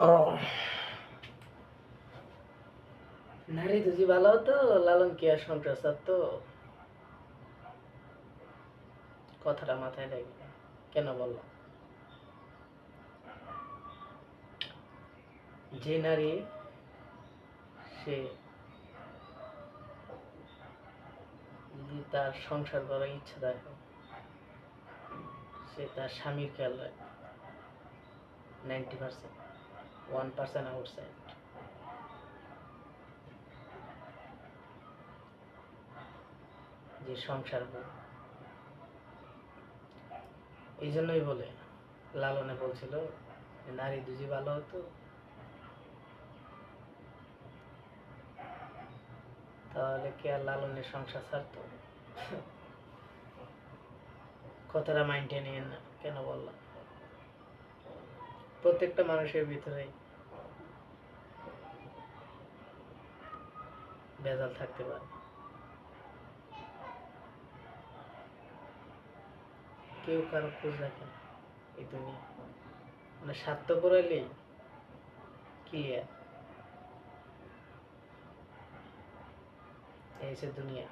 ও নারী যদি ভালো লালন কি আর তো কথাটা মাথায় কেন যে নারী, সে তার সংসার করার ইচ্ছা দেখে, সে তার স্বামীর খেয়াল রাখে ninety percent one percent outside যে সংসার এই জন্যই বলে, লালনে বলছিল নারী দুজি ভালো হতো? তাহলে কে আর লালনের সংসার ছাড়তো? কথাটা মাইন্ডে নিয়ে না, কেন বললাম? প্রত্যেকটা মানুষের ভিতরে ভেজাল থাকতে পারে। কেউ কারও খোঁজ রাখে এই দুনিয়া। মানে স্বার্থ পড়াইলেই ক্লিয়ার এই দুনিয়া।